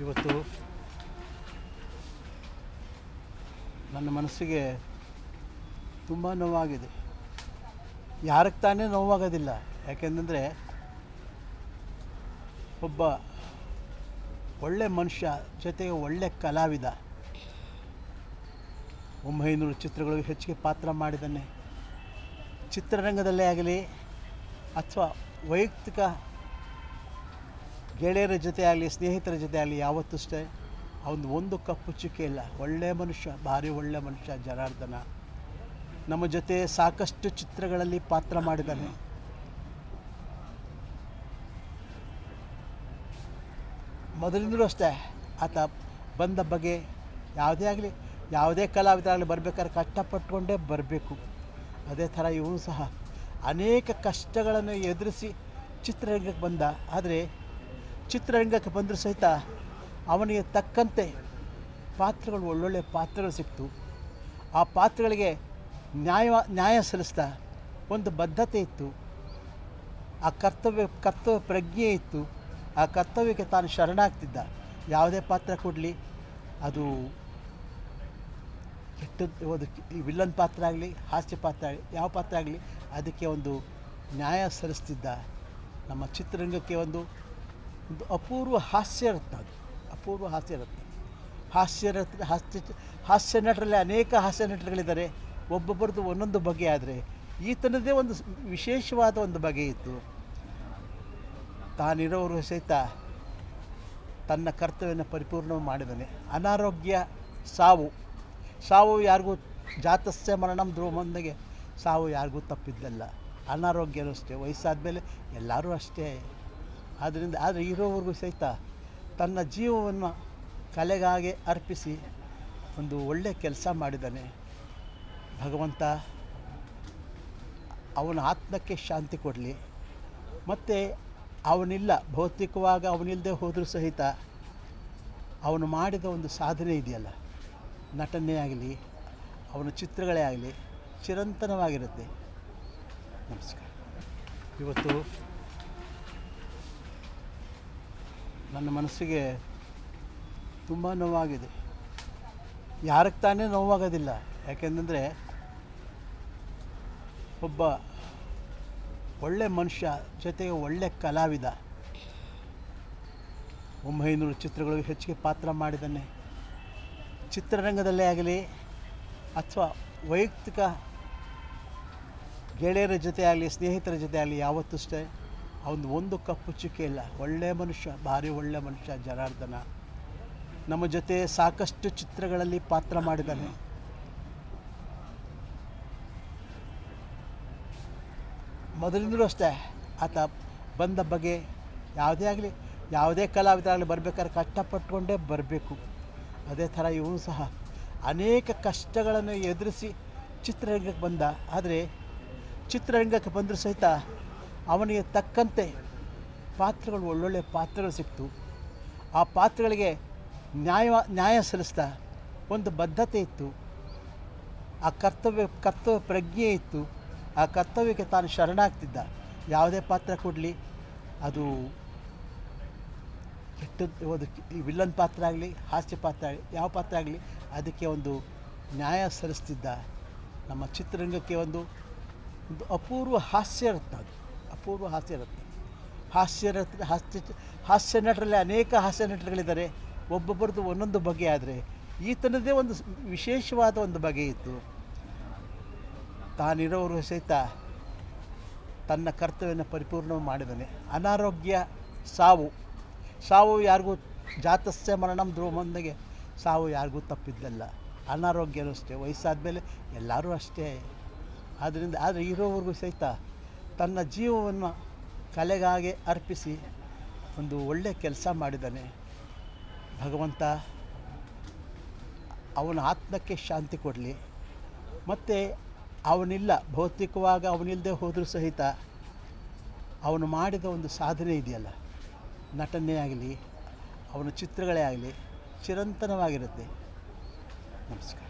ಇವತ್ತು ನನ್ನ ಮನಸ್ಸಿಗೆ ತುಂಬ ನೋವಾಗಿದೆ. ಯಾರಿಗೆ ತಾನೇ ನೋವಾಗೋದಿಲ್ಲ. ಯಾಕೆಂದರೆ ಒಬ್ಬ ಒಳ್ಳೆ ಮನುಷ್ಯ ಜೊತೆಗೆ ಒಳ್ಳೆ ಕಲಾವಿದ. ಒಂಬೈನೂರು ಚಿತ್ರಗಳಿಗೆ ಹೆಚ್ಚಿಗೆ ಪಾತ್ರ ಮಾಡಿದ್ದಾನೆ. ಚಿತ್ರರಂಗದಲ್ಲೇ ಆಗಲಿ ಅಥವಾ ವೈಯಕ್ತಿಕ ಗೆಳೆಯರ ಜೊತೆ ಆಗಲಿ, ಸ್ನೇಹಿತರ ಜೊತೆ ಆಗಲಿ ಯಾವತ್ತೂ ಅಷ್ಟೇ, ಅವನು ಒಂದು ಕಪ್ಪು ಚುಕ್ಕೆ ಇಲ್ಲ. ಒಳ್ಳೆಯ ಮನುಷ್ಯ, ಭಾರಿ ಒಳ್ಳೆಯ ಮನುಷ್ಯ ಜನಾರ್ದನ. ನಮ್ಮ ಜೊತೆ ಸಾಕಷ್ಟು ಚಿತ್ರಗಳಲ್ಲಿ ಪಾತ್ರ ಮಾಡಿದ್ದಾನೆ. ಮೊದಲಿಂದಲೂ ಅಷ್ಟೇ, ಆತ ಬಂದ ಬಗೆ ಯಾವುದೇ ಆಗಲಿ, ಯಾವುದೇ ಕಲಾವಿದರಾಗಲಿ ಬರಬೇಕಾದ್ರೆ ಕಷ್ಟಪಟ್ಟುಕೊಂಡೇ ಬರಬೇಕು. ಅದೇ ಥರ ಇವನು ಸಹ ಅನೇಕ ಕಷ್ಟಗಳನ್ನು ಎದುರಿಸಿ ಚಿತ್ರರಂಗಕ್ಕೆ ಬಂದ. ಆದರೆ ಚಿತ್ರರಂಗಕ್ಕೆ ಬಂದರೂ ಸಹಿತ ಅವನಿಗೆ ತಕ್ಕಂತೆ ಪಾತ್ರಗಳು, ಒಳ್ಳೊಳ್ಳೆ ಪಾತ್ರಗಳು ಸಿಕ್ತು. ಆ ಪಾತ್ರಗಳಿಗೆ ನ್ಯಾಯ ನ್ಯಾಯ ಸಲ್ಲಿಸ್ತಾ ಒಂದು ಬದ್ಧತೆ ಇತ್ತು. ಆ ಕರ್ತವ್ಯ ಕರ್ತವ್ಯ ಪ್ರಜ್ಞೆ ಇತ್ತು. ಆ ಕರ್ತವ್ಯಕ್ಕೆ ತಾನು ಶರಣಾಗ್ತಿದ್ದ. ಯಾವುದೇ ಪಾತ್ರ ಕೊಡಲಿ, ಅದು ಕೆಟ್ಟದ್ದು ಒಂದು ವಿಲ್ಲನ್ ಪಾತ್ರ ಆಗಲಿ, ಹಾಸ್ಯ ಪಾತ್ರ ಆಗಲಿ, ಯಾವ ಪಾತ್ರ ಆಗಲಿ, ಅದಕ್ಕೆ ಒಂದು ನ್ಯಾಯ ಸಲ್ಲಿಸ್ತಿದ್ದ ನಮ್ಮ ಚಿತ್ರರಂಗಕ್ಕೆ ಒಂದು ಒಂದು ಅಪೂರ್ವ ಹಾಸ್ಯ ರತ್ನ ಅದು. ಅಪೂರ್ವ ಹಾಸ್ಯ ರತ್ನ. ಹಾಸ್ಯ ಹಾಸ್ಯ ನಟರಲ್ಲಿ ಅನೇಕ ಹಾಸ್ಯ ನಟರುಗಳಿದ್ದಾರೆ. ಒಬ್ಬೊಬ್ಬರದ್ದು ಒಂದೊಂದು ಬಗೆ ಆದರೆ ಈತನದೇ ಒಂದು ವಿಶೇಷವಾದ ಒಂದು ಬಗೆ ಇತ್ತು. ತಾನಿರೋರು ಸಹಿತ ತನ್ನ ಕರ್ತವ್ಯನ ಪರಿಪೂರ್ಣ ಮಾಡಿದ್ದಾನೆ ಅನಾರೋಗ್ಯ ಸಾವು. ಸಾವು ಯಾರಿಗೂ ಜಾತಸ್ಯ ಮರಣಂ ಧ್ರುವಮಂದಿಗೆ ಸಾವು ಯಾರಿಗೂ ತಪ್ಪಿದ್ದಲ್ಲ. ಅನಾರೋಗ್ಯನೂ ಅಷ್ಟೇ. ವಯಸ್ಸಾದ ಮೇಲೆ ಎಲ್ಲರೂ ಅಷ್ಟೇ. ಆದ್ದರಿಂದ ಆದರೆ ಇರೋವರೆಗೂ ಸಹಿತ ತನ್ನ ಜೀವವನ್ನು ಕಲೆಗಾಗಿ ಅರ್ಪಿಸಿ ಒಂದು ಒಳ್ಳೆಯ ಕೆಲಸ ಮಾಡಿದ್ದಾನೆ. ಭಗವಂತ ಅವನ ಆತ್ಮಕ್ಕೆ ಶಾಂತಿ ಕೊಡಲಿ. ಮತ್ತು ಅವನಿಲ್ಲ, ಭೌತಿಕವಾಗಿ ಅವನಿಲ್ಲದೆ ಹೋದರೂ ಸಹಿತ ಅವನು ಮಾಡಿದ ಒಂದು ಸಾಧನೆ ಇದೆಯಲ್ಲ, ನಟನೆ ಆಗಲಿ, ಅವನ ಚಿತ್ರಗಳೇ ಆಗಲಿ, ಚಿರಂತನವಾಗಿರುತ್ತೆ. ನಮಸ್ಕಾರ. ಇವತ್ತು ನನ್ನ ಮನಸ್ಸಿಗೆ ತುಂಬ ನೋವಾಗಿದೆ. ಯಾರಿಗೆ ತಾನೇ ನೋವಾಗೋದಿಲ್ಲ. ಯಾಕೆಂದರೆ ಒಬ್ಬ ಒಳ್ಳೆ ಮನುಷ್ಯ ಜೊತೆಗೆ ಒಳ್ಳೆ ಕಲಾವಿದ, ಒಂಬೈನೂರು ಚಿತ್ರಗಳಿಗೆ ಹೆಚ್ಚಿಗೆ ಪಾತ್ರ ಮಾಡಿದ್ದಾನೆ. ಚಿತ್ರರಂಗದಲ್ಲೇ ಆಗಲಿ ಅಥವಾ ವೈಯಕ್ತಿಕ ಗೆಳೆಯರ ಜೊತೆ ಆಗಲಿ, ಸ್ನೇಹಿತರ ಜೊತೆ ಆಗಲಿ ಯಾವತ್ತೂ ಅಷ್ಟೇ. ಅವನು ಒಂದು ಕಪ್ಪು ಚುಕ್ಕೆ ಇಲ್ಲ. ಒಳ್ಳೆಯ ಮನುಷ್ಯ, ಭಾರಿ ಒಳ್ಳೆಯ ಮನುಷ್ಯ ಜನಾರ್ದನ. ನಮ್ಮ ಜೊತೆ ಸಾಕಷ್ಟು ಚಿತ್ರಗಳಲ್ಲಿ ಪಾತ್ರ ಮಾಡಿದ್ದಾನೆ. ಮೊದಲಿಂದಲೂ ಅಷ್ಟೇ. ಆತ ಬಂದ ಬಗೆ ಯಾವುದೇ ಆಗಲಿ, ಯಾವುದೇ ಕಲಾವಿದರಾಗಲಿ ಬರಬೇಕಾದ್ರೆ ಕಷ್ಟಪಟ್ಟುಕೊಂಡೇ ಬರಬೇಕು. ಅದೇ ಥರ ಇವನು ಸಹ ಅನೇಕ ಕಷ್ಟಗಳನ್ನು ಎದುರಿಸಿ ಚಿತ್ರರಂಗಕ್ಕೆ ಬಂದ. ಆದರೆ ಚಿತ್ರರಂಗಕ್ಕೆ ಬಂದರೂ ಸಹಿತ ಅವನಿಗೆ ತಕ್ಕಂತೆ ಪಾತ್ರಗಳು, ಒಳ್ಳೊಳ್ಳೆ ಪಾತ್ರಗಳು ಸಿಕ್ತು. ಆ ಪಾತ್ರಗಳಿಗೆ ನ್ಯಾಯ ನ್ಯಾಯ ಸಲ್ಲಿಸ್ತಾ ಒಂದು ಬದ್ಧತೆ ಇತ್ತು. ಆ ಕರ್ತವ್ಯ ಕರ್ತವ್ಯ ಪ್ರಜ್ಞೆ ಇತ್ತು. ಆ ಕರ್ತವ್ಯಕ್ಕೆ ತಾನು ಶರಣಾಗ್ತಿದ್ದ. ಯಾವುದೇ ಪಾತ್ರ ಕೊಡಲಿ, ಅದು ಕೆಟ್ಟದ್ದು ಒಂದು ವಿಲ್ಲನ್ ಪಾತ್ರ ಆಗಲಿ, ಹಾಸ್ಯ ಪಾತ್ರ ಆಗಲಿ, ಯಾವ ಪಾತ್ರ ಆಗಲಿ, ಅದಕ್ಕೆ ಒಂದು ನ್ಯಾಯ ಸಲ್ಲಿಸ್ತಿದ್ದ. ನಮ್ಮ ಚಿತ್ರರಂಗಕ್ಕೆ ಒಂದು ಒಂದು ಅಪೂರ್ವ ಹಾಸ್ಯ ಇರುತ್ತೆ ಅದು ಅಪೂರ್ವ ಹಾಸ್ಯರತ್ನ ಹಾಸ್ಯರತ್ನ ಹಾಸ್ಯ ಹಾಸ್ಯ ನಟರಲ್ಲಿ ಅನೇಕ ಹಾಸ್ಯ ನಟರುಗಳಿದ್ದಾರೆ. ಒಬ್ಬೊಬ್ಬರದ್ದು ಒಂದೊಂದು ಬಗೆ ಆದರೆ ಈತನದೇ ಒಂದು ವಿಶೇಷವಾದ ಒಂದು ಬಗೆ ಇತ್ತು. ತಾನಿರೋರು ಸಹಿತ ತನ್ನ ಕರ್ತವ್ಯನ ಪರಿಪೂರ್ಣ ಮಾಡಿದ್ದಾನೆ ಅನಾರೋಗ್ಯ ಸಾವು. ಸಾವು ಯಾರಿಗೂ ಜಾತಸ್ಯ ಮರಣಂ ಧ್ರುವಮಂದಿಗೆ ಸಾವು ಯಾರಿಗೂ ತಪ್ಪಿದ್ದಲ್ಲ. ಅನಾರೋಗ್ಯನೂ ಅಷ್ಟೇ. ವಯಸ್ಸಾದ ಮೇಲೆ ಎಲ್ಲರೂ ಅಷ್ಟೇ. ಆದ್ದರಿಂದ ಆದರೆ ಇರೋವರೆಗೂ ಸಹಿತ ತನ್ನ ಜೀವವನ್ನು ಕಲೆಗಾಗಿ ಅರ್ಪಿಸಿ ಒಂದು ಒಳ್ಳೆಯ ಕೆಲಸ ಮಾಡಿದ್ದಾನೆ. ಭಗವಂತ ಅವನ ಆತ್ಮಕ್ಕೆ ಶಾಂತಿ ಕೊಡಲಿ. ಮತ್ತು ಅವನಿಲ್ಲ, ಭೌತಿಕವಾಗಿ ಅವನಿಲ್ಲದೆ ಹೋದರೂ ಸಹಿತ ಅವನು ಮಾಡಿದ ಒಂದು ಸಾಧನೆ ಇದೆಯಲ್ಲ, ನಟನೆ ಆಗಲಿ, ಅವನ ಚಿತ್ರಗಳೇ ಆಗಲಿ, ಚಿರಂತನವಾಗಿರುತ್ತೆ. ನಮಸ್ಕಾರ.